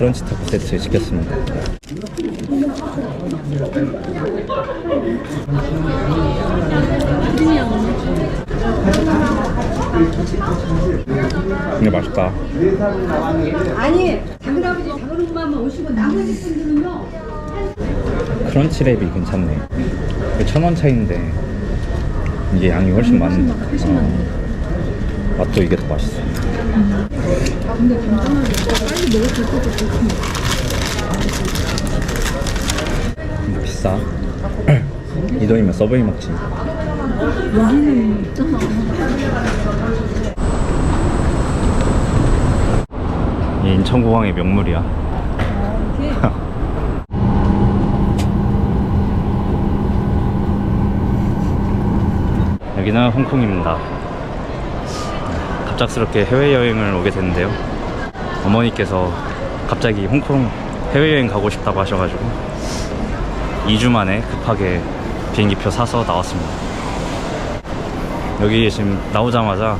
크런치 타코 세트 시켰습니다. 이게 맛있다. 아니 작은 아버지 엄마만 오시고 나머지 분들은요 크런치 랩이 괜찮네. 천원 차이인데 이게 양이 훨씬 많네. 어. 맛도 이게 더 맛있어. 근데 비싸. 이 돈이면 서브웨이 먹지. 이 인천공항의 명물이야. 여기는 홍콩입니다. 갑작스럽게 해외여행을 오게 됐는데요. 어머니께서 갑자기 홍콩 해외여행 가고 싶다고 하셔가지고 2주 만에 급하게 비행기표 사서 나왔습니다. 여기 지금 나오자마자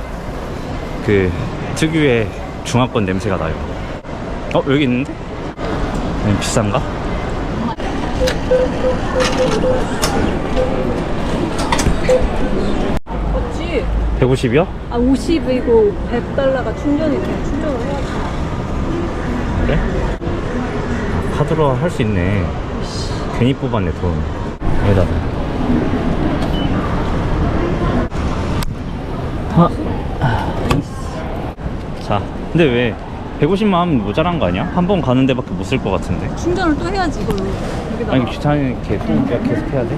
그 특유의 중화권 냄새가 나요. 어 여기 있는데? 비싼가? 맞지? 150이요? 아 50이고 100달러가 충전이 돼 충전을 해야지 그래? 아, 카드로 할 수 있네. 괜히 뽑았네 돈. 여기다. 아. 자, 근데 왜 150만 하면 모자란 거 아니야? 한 번 가는 데밖에 못 쓸 것 같은데. 충전을 또 해야지 이걸로 여기다가 아니 귀찮게 또 내가 계속 해야 돼?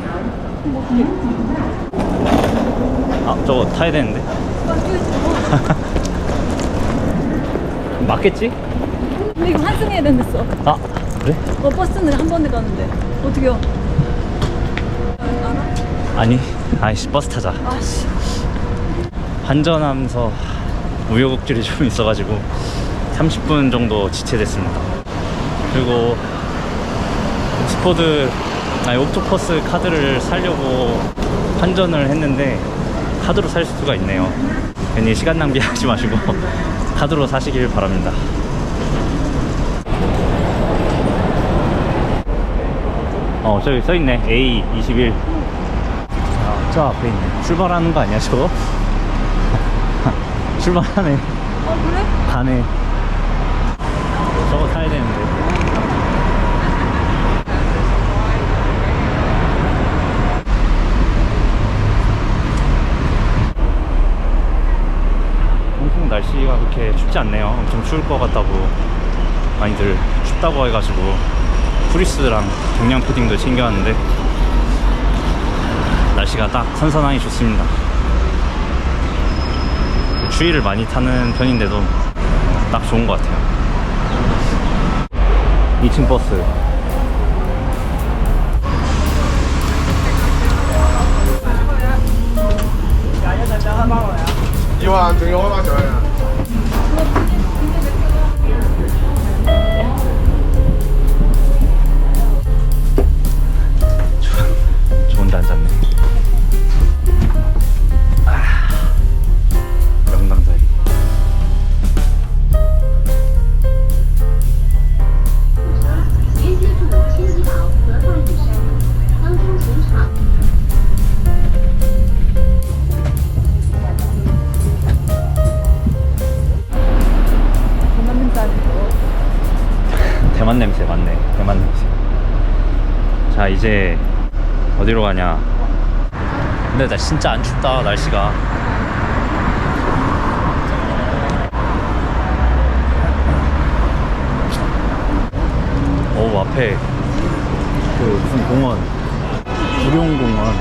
아 저거 타야 되는데 맞겠지? 근데 이거 환승해야 된댔어 아 그래? 어 버스는 한 번에 가는데 어떻게요? 아니 아이씨 버스 타자 아씨 환전하면서 우여곡절이 좀 있어가지고 30분 정도 지체됐습니다 그리고 옥스포드 아니 옥토퍼스 카드를 사려고 환전을 했는데 카드로 살 수가 있네요. 괜히 시간 낭비하지 마시고 카드로 사시길 바랍니다. 어 저기 써있네. A21. 아, 저 앞에 있네. 출발하는 거 아니야 저거? 출발하네. 어 그래? 가네 저거 타야 되는데 홍콩 날씨가 그렇게 춥지 않네요. 엄청 추울 것 같다고 많이들 춥다고 해가지고 프리스랑 동양 푸딩도 챙겨왔는데 날씨가 딱 선선하니 좋습니다. 추위를 많이 타는 편인데도 딱 좋은 것 같아요. 2층 버스. 이왕 안 좋아요 진짜 안 춥다 날씨가 오 앞에 그 무슨 공원 구룡공원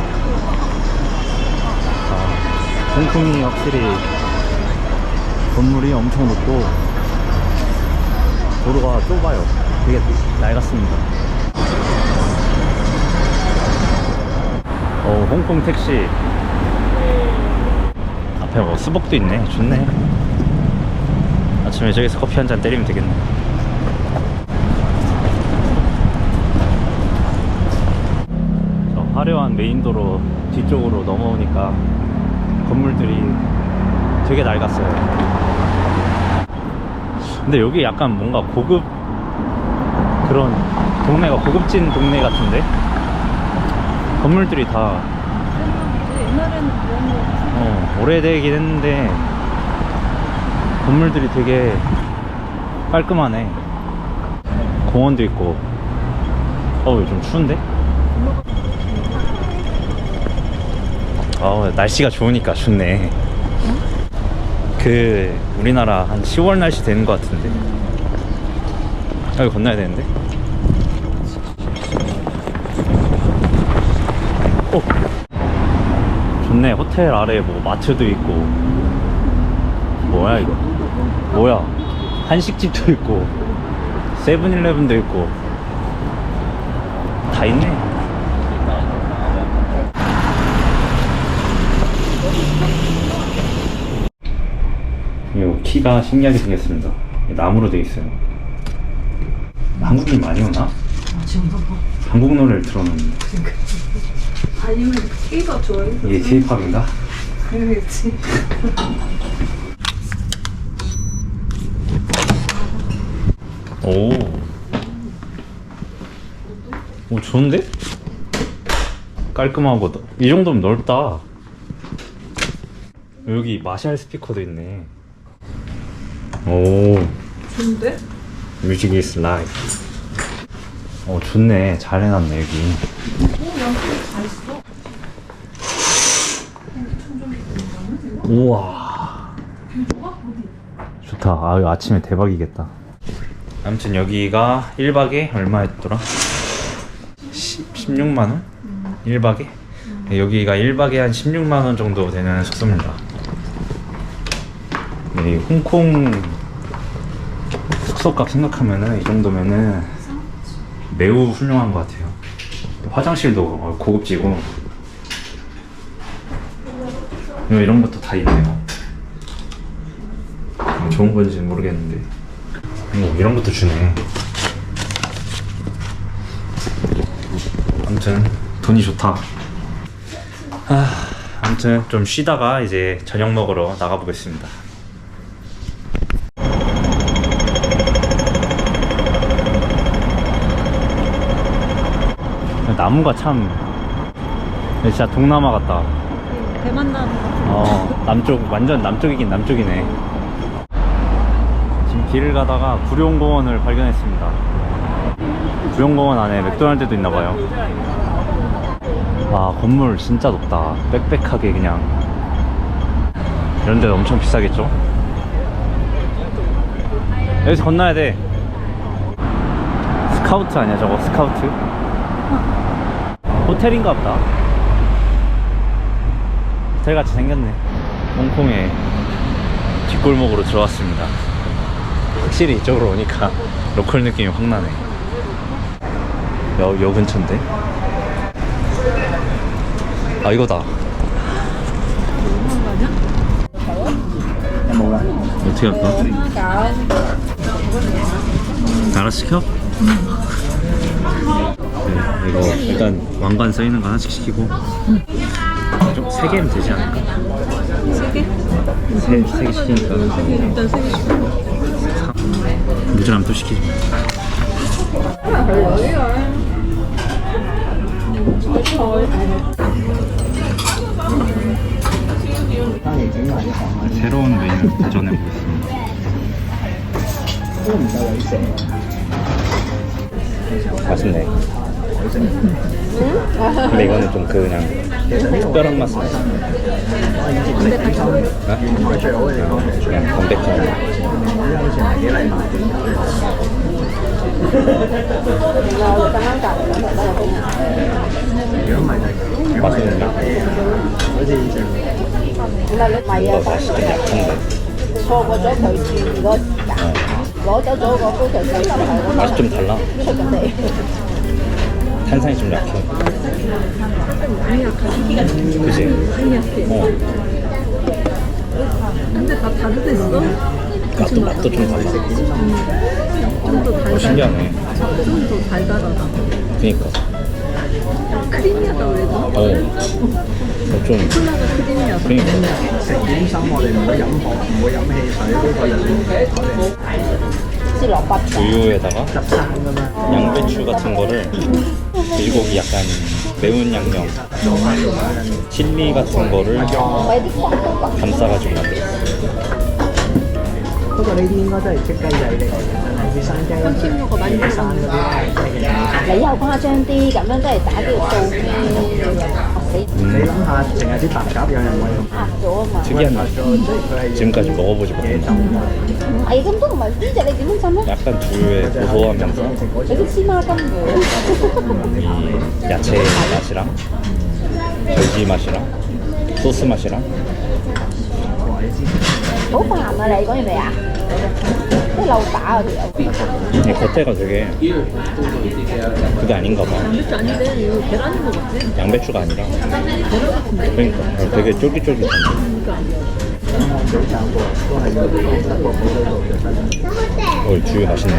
아, 홍콩이 확실히 건물이 엄청 높고 도로가 좁아요. 되게 낡았습니다. 어, 홍콩 택시. 앞에 뭐 수복도 있네. 좋네. 아침에 저기서 커피 한 잔 때리면 되겠네. 저 화려한 메인 도로 뒤쪽으로 넘어오니까 건물들이 되게 낡았어요. 근데 여기 약간 뭔가 고급 그런 동네가 고급진 동네 같은데 건물들이 다 옛날에는 그런 거 어, 오래되긴 했는데 건물들이 되게 깔끔하네. 공원도 있고. 어우 좀 추운데? 어 날씨가 좋으니까 좋네. 그 우리나라 한 10월 날씨 되는 것 같은데. 여기 건너야 되는데 좋네 호텔 아래 뭐 마트도 있고. 뭐야 이거? 뭐야? 한식집도 있고. 세븐일레븐도 있고. 다 있네. 이 키가 신기하게 생겼습니다. 나무로 되어 있어요. 한국인 많이 오나? 한국 노래를 틀어놓는 아니면 K가 좋아해? 이게 K-팝인가? 그렇지. 오. 오, 좋은데? 깔끔하고, 너- 이 정도면 넓다. 여기 마샬 스피커도 있네. 오, 좋은데? 뮤직 이스 라이프. 어, 좋네. 잘 해놨네, 여기. 우와. 좋다. 아, 이거 아침에 대박이겠다. 아무튼 여기가 1박에 얼마였더라? 10, 16만원? 1박에? 여기가 1박에 한 16만원 정도 되는 숙소입니다. 네, 이 홍콩 숙소값 생각하면은 이 정도면은 매우 훌륭한 것 같아요. 화장실도 어, 고급지고 뭐 이런 것도 다 있네요. 어, 좋은 건지는 모르겠는데 뭐 이런 것도 주네. 아무튼 돈이 좋다. 아, 아무튼 좀 쉬다가 이제 저녁 먹으러 나가 보겠습니다. 나무가 참 진짜 동남아 같다. 대만 나무 어 남쪽 완전 남쪽이긴 남쪽이네. 지금 길을 가다가 구룡공원을 발견했습니다. 구룡공원 안에 맥도날드도 있나봐요. 와 건물 진짜 높다. 빽빽하게 그냥 이런 데는 엄청 비싸겠죠? 여기서 건너야 돼. 스카우트 아니야 저거 스카우트? 호텔인가 보다. 호텔 같이 생겼네. 홍콩의 뒷골목으로 들어왔습니다. 확실히 이쪽으로 오니까 로컬 느낌이 확 나네. 여, 여 근처인데? 아, 이거다. 어떻게 할까? 알아서 시켜? 네, 이거 일단 왕관 써 있는 거 하나씩 시키고 좀 세 개면 되지 않을까? 세 개? 세, 세개 시키니까 일단 세개 시켜. 무절하면 또 시키지 새로운 메뉴를 도전해 보겠습니다 맛있네 근데 이거는 좀 그 그냥 특별한 맛은 아니야 어? 그냥 담백한 맛있는데? 이거 맛이 좀 약한데 xô qua chỗ thời chuyện rồi bỏ chỗ chỗ của thời sự là thời 맛이 좀 달라 탄산이 좀 약해 많이 약하지. 그지? 많이 약해. 어 근데 다 다르댔어? 맛도 맛도 좀 달라 좀더 어, 달달. 신기하네 좀더 달달하다. 그니까 크리미하다 그래도. 어. 어, 좀 콜라가 크리미하다. 그러니까 食點心我哋唔會飲糖，唔會飲汽水，呢個就 我哋 Xin lỗi bắp 우유에다가 執生噶嘛。 양배추 같은 거를 돼지고기 약간 매운 양념 칠리 같은 거를 Mấy cái con tốt bắp 감싸가지고 만들었어 不過呢啲應該都係即雞仔嚟嘅，真係啲生雞。 향신료가 많이 生 들어가는 嗰啲係雞嘅。你又誇張啲，咁樣真係打啲個數機，學死 제가 닭가뼈는 특이한 맛. 지금까지 먹어보지 못한 맛. 아, 이 정도는 맛 진짜 내가 괜찮아? 약간 두유의 고소하면서 되게 심하던 거. 이 야채 맛이랑 돼지 맛이랑 소스 맛이랑 오빠 안 말해, 이거는 왜야? 콜라우 따야 돼요. 이 겉에가 되게 그게 아닌가 봐. 양배추 아닌데 이거 계란인 것 같아. 양배추가 아니라 그러니까 어, 되게 쫄깃쫄깃한데. 음. 어, 주유 맛있네.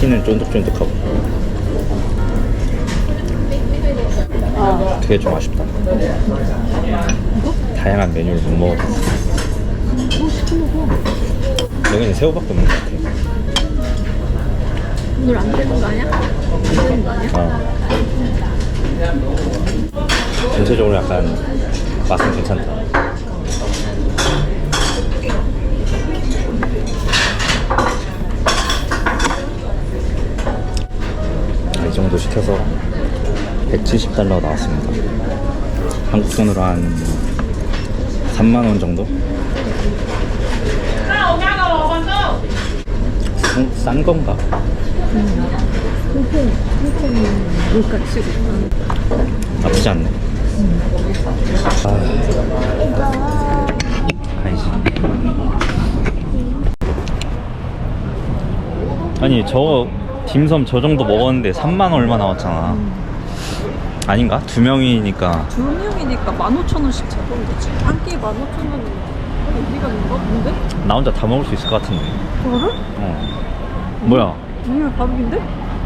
피는 쫀득쫀득하고 어. 그게 좀 아쉽다 다양한 메뉴를 못 먹어봤어 여기는 새우밖에 없는 것 같아 오늘 안 되는 거 아니야? 안 되는 거 아니야? 어. 전체적으로 약간 맛은 괜찮다 170달러 나왔습니다 한국 돈으로 한 3만원 정도? 싼, 싼 건가? 나쁘지 않네. 아, 간식. 아니 저 딤섬 저 정도 먹었는데 3만 얼마 나왔잖아. 아닌가? 두 명이니까 두 명이니까 15,000원씩 잡으면 되지. 한 끼에 15,000원이면 우리가 는가 본데? 나 혼자 다 먹을 수 있을 것 같은데. 그거를? 어. 뭐야? 오늘 밥인데?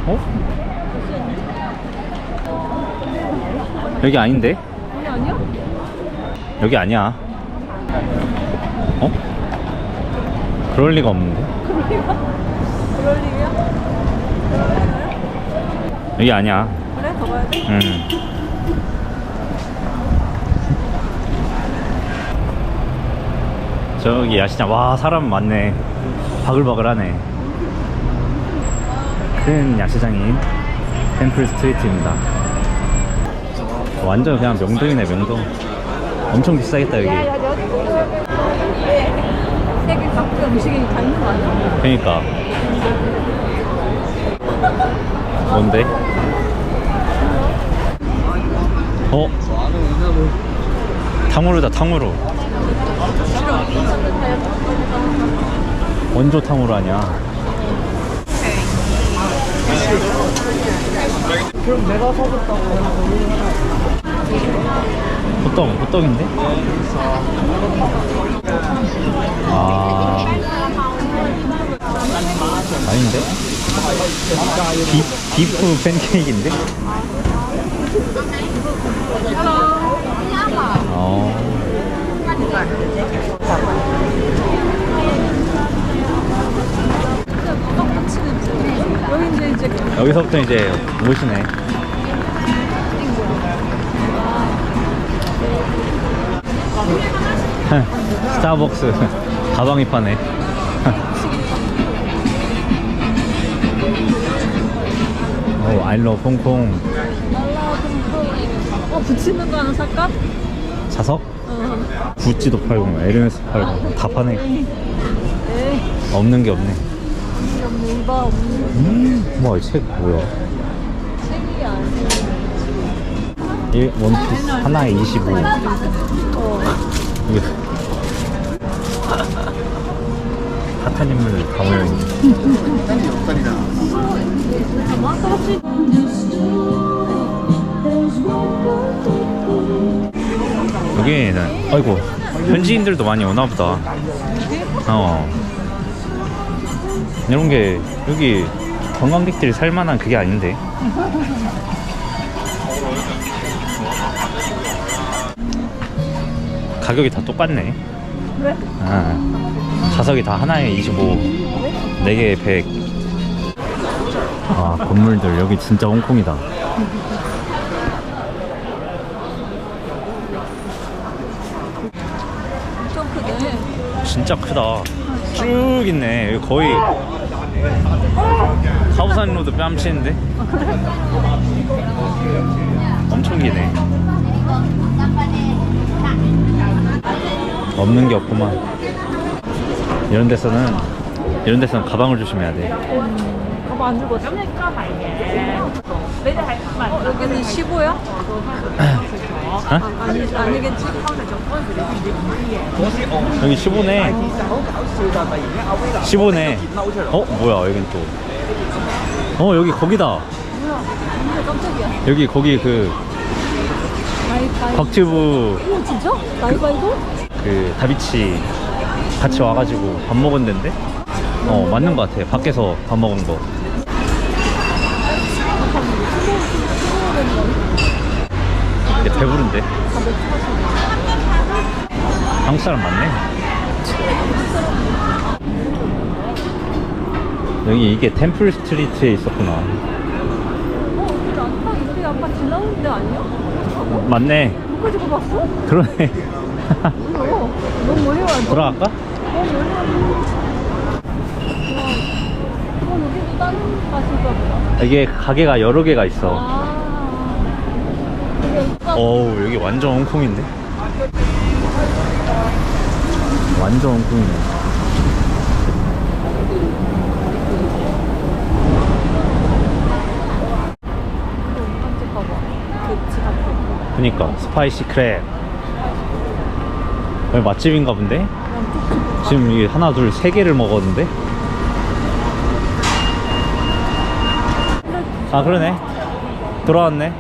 어? 여기 아닌데? 아니 아니야? 여기 아니야. 어? 그럴 리가 없는데? 그럴 일이야? 여기 아니야. 돼. 음. 저기 야시장 와 사람 많네 바글바글하네 큰 야시장인 템플 스트리트입니다 완전 그냥 명동이네 명동 엄청 비싸겠다 여기 세계 각국 음식이 거 아니야? 그러니까 뭔데? 어? 탕후루다 탕후루 원조 탕후루 아니야 그럼 내가 사줬다고 호떡 호떡인데? 아 아닌데? 비, 비프 팬케이크인데? 어. 여기서부터 이제 오시네. 스타벅스 가방이 파네. 오, I love 홍콩. 어 붙이는 거 하나 살까? 자석? 어. 구찌도 팔고, 에르메스 팔고, 다 파네. 에이 없는 게 없네. 없는 거 없는 음, 와, 이책 뭐야? 책이 아니야. 1 원피스 하나에 25. 어. 이게 핫한 인물 다 모여있네. 잠깐만 떨어지. 여기는, 아이고, 현지인들도 많이 오나 보다. 어. 이런 게, 여기 관광객들이 살만한 그게 아닌데. 가격이 다 똑같네. 왜? 아, 자석이 다 하나에 25, 4개에 100. 아, 건물들 여기 진짜 홍콩이다. 엄청 크네. 진짜 크다. 쭉 있네. 여기 거의 하우산 로드 뺨치는데? 엄청 기네. 없는 게 없구만. 이런 데서는 이런 데서는 가방을 조심해야 돼. 가방 안 들고 왔어? 여기는 15야? 어? 아니, 아니겠지? 여기 15네. 15네. 어? 뭐야, 여긴 또. 어, 여기 거기다. 깜짝이야. 여기 거기 그 나이바이. 덕튜브 오, 진짜? 나이바이도? 그 다비치 같이 와가지고 밥 먹은 데인데? 어, 맞는 것 같아. 밖에서 밥 먹은 거. 근데 배부른데? 한국 사람 많네. 여기 이게 템플 스트리트에 있었구나. 어, 우리 아까, 우리 아까 지나온 데 아니야? 맞네. 여기까지 가봤어? 그러네. 어, 너무 멀리 왔는데? 돌아갈까? 너무 멀리 왔는데? 와, 어, 여기도 다른 맛인가 보다. 이게 가게가 여러 개가 있어. 아. 어우 여기 완전 홍콩인데? 완전 홍콩이네. 그니까 스파이시 크랩 여기 맛집인가 본데? 지금 이게 하나 둘 세 개를 먹었는데? 아 그러네 돌아왔네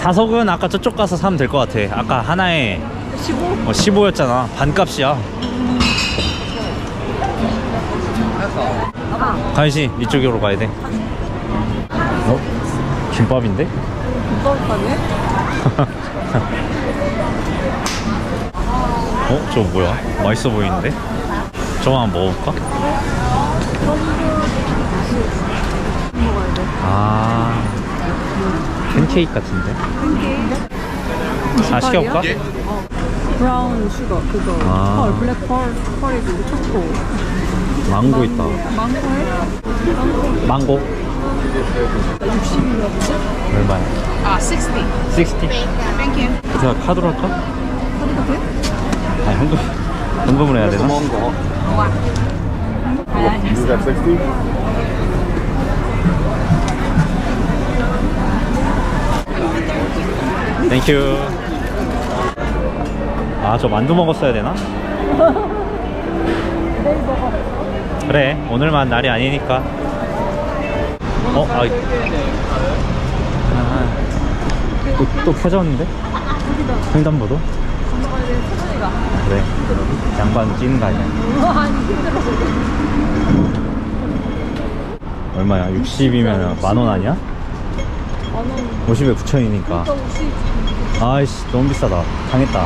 자석은 아까 저쪽 가서 사면 될 것 같아 아까 하나에 15? 어, 15였잖아 반값이야 가희씨 이쪽으로 가야 돼 어? 김밥인데? 가네? 어? 저거 뭐야? 맛있어 보이는데? 저거 한번 먹어볼까? 아 팬케이크 같은데? 아 시켜볼까? 브라운 슈거 그거 아. 펄 블랙 펄 펄이고 초코 망고 있다 망고에 망고 망고 60이었지? 얼마야? Uh, 60. 60? Thank you. 제가 카드로 할까? 카드가 돼? 아니 현금 현금으로 해야 되나? You got 60? 땡큐 아 저 만두 먹었어야 되나? 내일 먹어 그래 오늘만 날이 아니니까 어? 아, 아 또, 또 켜졌는데? 횡단보도? 그래 양반 찌는 거 아니야 얼마야? 60이면 만원 아니야? 만원 50에 9천이니까 또 혹시 아이씨 너무 비싸다. 당했다.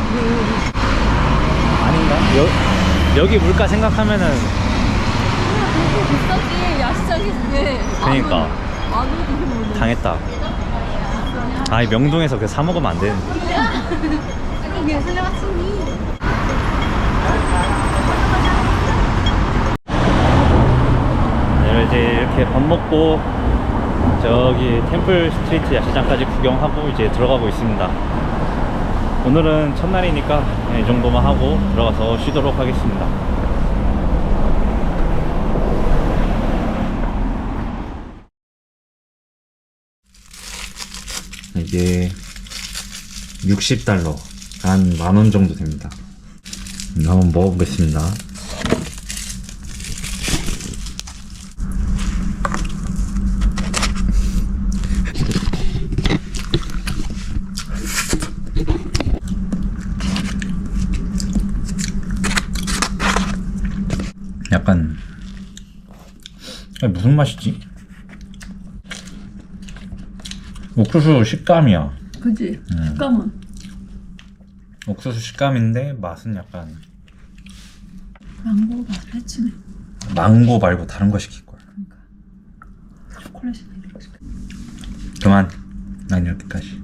아닌가? 여, 여기 물가 생각하면은. 그렇게 비싸게 야시장에 그러니까. 당했다. 아이 명동에서 그 사먹으면 안 되는데. 아니. 네, 이제 이렇게 밥 먹고 저기 템플 스트리트 야시장까지 구경하고 이제 들어가고 있습니다. 오늘은 첫날이니까 네, 이 정도만 하고 들어가서 쉬도록 하겠습니다. 이게 60달러 한 만 원 정도 됩니다. 음, 한번 먹어보겠습니다. 약간 아니, 무슨 맛이지? 옥수수 식감이야. 그지? 식감은 옥수수 식감인데 맛은 약간 망고가 패치네. 망고 말고 다른 거 시킬 거야. 초콜릿이나 이런 거. 그만. 난 이렇게까지.